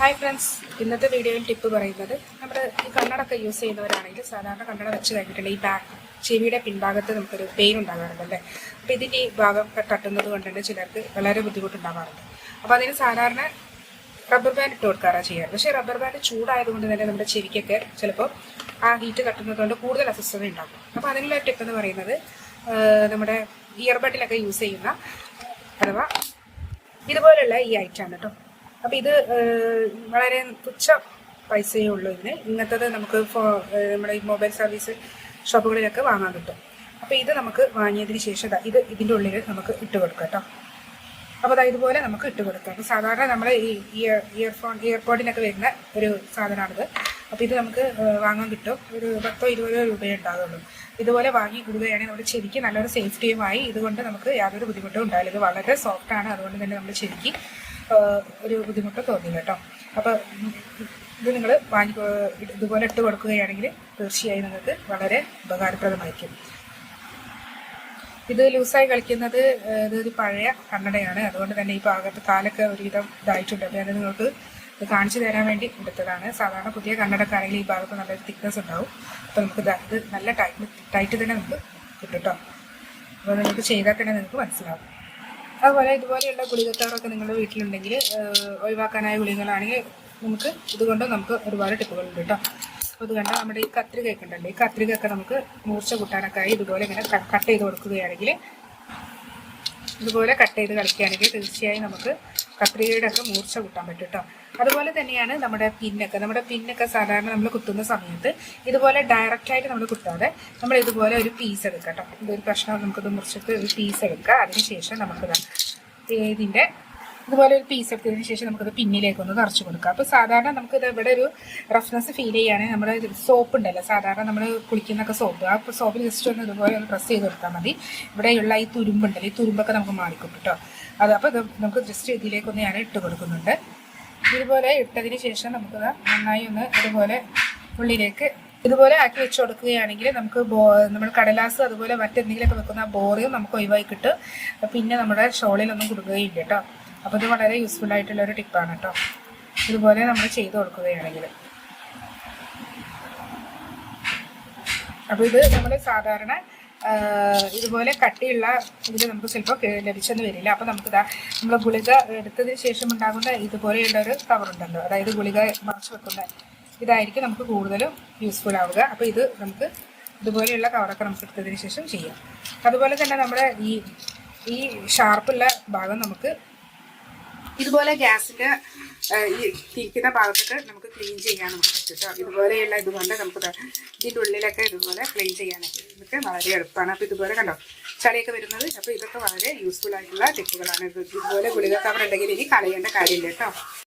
Hi friends ഇന്നത്തെ വീഡിയോയിൽ tip പറയുന്നത് നമ്മൾ ഈ കണ്ണടൊക്കെ യൂസ് ചെയ്യുന്നവരാണെങ്കിൽ സാധാരണ കണ്ണട വെച്ച് കഴിഞ്ഞിട്ടുണ്ടെങ്കിൽ ഈ ബാക്ക് ചെവിയുടെ പിൻഭാഗത്ത് നമുക്കൊരു പെയിൻ ഉണ്ടാകാറുണ്ടല്ലേ അപ്പോൾ ഇതിന്റെ ഈ ഭാഗം തട്ടുന്നത് കൊണ്ട് തന്നെ ചിലർക്ക് വളരെ ബുദ്ധിമുട്ടുണ്ടാകാറുണ്ട്. അപ്പോൾ അതിന് സാധാരണ റബ്ബർ ബാൻഡ് ഇട്ട് കൊടുക്കാറാണ് ചെയ്യാറ്. പക്ഷേ റബ്ബർ ബാൻഡ് ചൂടായതുകൊണ്ട് തന്നെ നമ്മുടെ ചെവിക്കൊക്കെ ചിലപ്പോൾ ആ ഹീറ്റ് തട്ടുന്നത് കൊണ്ട് കൂടുതൽ അസ്വസ്ഥത ഉണ്ടാകും. അപ്പോൾ അതിനുള്ള ടിപ്പ് എന്ന് പറയുന്നത് നമ്മുടെ ഇയർബഡിലൊക്കെ യൂസ് ചെയ്യുന്ന അഥവാ ഇതുപോലെയുള്ള ഈ ഐറ്റാണ് കേട്ടോ അപ്പോൾ ഇത് വളരെ തുച്ഛ പൈസയേ ഉള്ളൂ ഇതിന്. ഇന്നത്തത് നമുക്ക് നമ്മുടെ ഈ മൊബൈൽ സർവീസ് ഷോപ്പുകളിലൊക്കെ വാങ്ങാൻ കിട്ടും. അപ്പോൾ ഇത് നമുക്ക് വാങ്ങിയതിന് ശേഷം ഇത് ഇതിന്റെ ഉള്ളിൽ നമുക്ക് ഇട്ട് കൊടുക്കാം കേട്ടോ. അപ്പോൾ അതായത് ഇതുപോലെ നമുക്ക് ഇട്ട് കൊടുക്കാം. അപ്പോൾ സാധാരണ നമ്മൾ ഈ ഇയർ ഇയർഫോൺ ഇയർപോഡിനൊക്കെ വരുന്ന ഒരു സാധനമാണിത്. അപ്പോൾ ഇത് നമുക്ക് വാങ്ങാൻ കിട്ടും. ഒരു പത്തോ ഇരുപതോ രൂപയേ ഉണ്ടാകുള്ളൂ ഇതുപോലെ വാങ്ങി കൊടുക്കുകയാണെങ്കിൽ നമ്മുടെ ചെവിക്ക് നല്ലൊരു സേഫ്റ്റിയുമായി ഇതുകൊണ്ട് നമുക്ക് യാതൊരു ബുദ്ധിമുട്ടും ഉണ്ടാവില്ല. ഇത് വളരെ സോഫ്റ്റ് ആണ് അതുകൊണ്ട് തന്നെ നമ്മുടെ ചെവിക്ക് ഒരു ബുദ്ധിമുട്ട് തോന്നി കേട്ടോ. അപ്പോൾ ഇത് നിങ്ങൾ വാങ്ങി ഇതുപോലെ ഇട്ട് കൊടുക്കുകയാണെങ്കിൽ തീർച്ചയായും നിങ്ങൾക്ക് വളരെ ഉപകാരപ്രദമായിരിക്കും. ഇത് ലൂസായി കളിക്കുന്നത് ഇതൊരു പഴയ കണ്ണടയാണ്. അതുകൊണ്ട് തന്നെ ഈ ഭാഗത്ത് കാലൊക്കെ ഒരുവിധം ഇതായിട്ടുണ്ട്. അപ്പോൾ ഞാൻ നിങ്ങൾക്ക് ഇത് കാണിച്ചു തരാൻ വേണ്ടി എടുത്തതാണ്. സാധാരണ പുതിയ കണ്ണടക്കാണെങ്കിൽ ഈ ഭാഗത്ത് നല്ലൊരു തിക്നെസ് ഉണ്ടാവും. അപ്പോൾ നമുക്ക് ഇത് നല്ല ടൈറ്റ് ടൈറ്റ് തന്നെ നമുക്ക് കിട്ടും കേട്ടോ. അപ്പോൾ നിങ്ങൾക്ക് ചെയ്താൽ തന്നെ നിങ്ങൾക്ക് മനസ്സിലാവും. അതുപോലെ ഇതുപോലെയുള്ള ഗുളികക്കാറൊക്കെ നിങ്ങളുടെ വീട്ടിലുണ്ടെങ്കിൽ ഒഴിവാക്കാനായ ഗുളികകളാണെങ്കിൽ നമുക്ക് ഇതുകൊണ്ട് നമുക്ക് ഒരുപാട് ടിപ്പുകളുണ്ട് കേട്ടോ. അപ്പോൾ ഇത് നമ്മുടെ ഈ കത്രികയൊക്കെ ഉണ്ടല്ലോ ഈ കത്രികയൊക്കെ നമുക്ക് മൂർച്ച കൂട്ടാനൊക്കെ ആയി ഇതുപോലെ ഇങ്ങനെ കട്ട് ചെയ്ത് കൊടുക്കുകയാണെങ്കിൽ ഇതുപോലെ കട്ട് ചെയ്ത് കളിക്കുകയാണെങ്കിൽ തീർച്ചയായും നമുക്ക് കത്രികയുടെ ഒക്കെ മൂർച്ച കൂട്ടാൻ പറ്റും കേട്ടോ അതുപോലെ തന്നെയാണ് നമ്മുടെ പിന്നൊക്കെ. നമ്മുടെ പിന്നൊക്കെ സാധാരണ നമ്മൾ കുത്തുന്ന സമയത്ത് ഇതുപോലെ ഡയറക്റ്റ് ആയിട്ട് നമ്മൾ കുത്താതെ നമ്മൾ ഇതുപോലെ ഒരു പീസ് എടുക്കാം കേട്ടോ ഇതൊരു പ്രശ്നം നമുക്കിത് മുറിച്ചിട്ട് ഒരു പീസ് എടുക്കുക. അതിനുശേഷം നമുക്കിത് ഇതിന്റെ ഇതുപോലെ ഒരു പീസ് എടുത്തതിന് ശേഷം നമുക്കത് പിന്നിലേക്ക് ഒന്ന് നിറച്ച് കൊടുക്കാം അപ്പോൾ സാധാരണ നമുക്കിത് ഇവിടെ ഒരു റഫ്നെസ് ഫീൽ ചെയ്യുകയാണെങ്കിൽ നമ്മുടെ സോപ്പ് ഉണ്ടല്ലോ. സാധാരണ നമ്മൾ കുളിക്കുന്നൊക്കെ സോപ്പ് ആ സോപ്പ് ജസ്റ്റ് ഒന്ന് ഇതുപോലെ ഒന്ന് പ്രസ് ചെയ്ത് കൊടുത്താൽ മതി. ഇവിടെയുള്ള ഈ തുരുമ്പുണ്ടല്ലോ. ഈ തുരുമ്പൊക്കെ നമുക്ക് മാറിക്കും കേട്ടോ അത് അപ്പോൾ നമുക്ക് ജസ്റ്റ് ഇതിലേക്കൊന്ന് ഞാൻ ഇട്ട് കൊടുക്കുന്നുണ്ട്. ഇതുപോലെ ഇട്ടതിന് ശേഷം നമുക്കത് നന്നായി ഒന്ന് ഇതുപോലെ ഉള്ളിലേക്ക് ഇതുപോലെ ആക്കി വെച്ച് കൊടുക്കുകയാണെങ്കിൽ നമുക്ക് നമ്മൾ കടലാസ് അതുപോലെ മറ്റെന്തെങ്കിലുമൊക്കെ വെക്കുന്ന ബോറിയും നമുക്ക് ഒഴിവായി കിട്ടും. പിന്നെ നമ്മുടെ ഷോളിലൊന്നും കൊടുക്കുകയില്ല കേട്ടോ. അപ്പോൾ ഇത് വളരെ യൂസ്ഫുൾ ആയിട്ടുള്ള ഒരു ടിപ്പാണ് കേട്ടോ. ഇതുപോലെ നമ്മൾ ചെയ്ത് കൊടുക്കുകയാണെങ്കിൽ. അപ്പോൾ ഇത് നമ്മൾ സാധാരണ ഇതുപോലെ കട്ടിയുള്ള ഇതിൽ നമുക്ക് ചിലപ്പോൾ ലഭിച്ചെന്ന് വരില്ല. അപ്പോൾ നമുക്ക് നമ്മൾ ഗുളിക എടുത്തതിന് ശേഷം ഉണ്ടാകുന്ന ഇതുപോലെയുള്ള ഒരു കവറുണ്ടല്ലോ അതായത് ഗുളിക മറച്ച് വെക്കുന്ന ഇതായിരിക്കും നമുക്ക് കൂടുതലും യൂസ്ഫുൾ ആവുക. അപ്പോൾ ഇത് നമുക്ക് ഇതുപോലെയുള്ള കവറൊക്കെ നമുക്ക് എടുത്തതിന് ശേഷം ചെയ്യാം. അതുപോലെ തന്നെ നമ്മുടെ ഈ ഈ ഷാർപ്പുള്ള ഭാഗം നമുക്ക് ഇതുപോലെ ഗ്യാസിന്റെ ഏഹ്, ഈ തിരിക്കുന്ന ഭാഗത്തൊക്കെ നമുക്ക് ക്ലീൻ ചെയ്യാൻ പറ്റും കേട്ടോ ഇതുപോലെയുള്ള ഇതുകൊണ്ട് നമുക്ക് ഇതിന്റെ ഉള്ളിലൊക്കെ ഇതുപോലെ ക്ലീൻ ചെയ്യാനൊക്കെ ഇതൊക്കെ വളരെ എളുപ്പമാണ്. അപ്പോൾ ഇതുപോലെ കണ്ടോ? ചളിയൊക്കെ വരുന്നത്. അപ്പോൾ ഇതൊക്കെ വളരെ യൂസ്ഫുൾ ആയിട്ടുള്ള ടിപ്പുകളാണ് ഇത് ഇതുപോലെ ഗുളിക കവർ ഉണ്ടെങ്കിൽ ഇനി കളയേണ്ട കാര്യമില്ല കേട്ടോ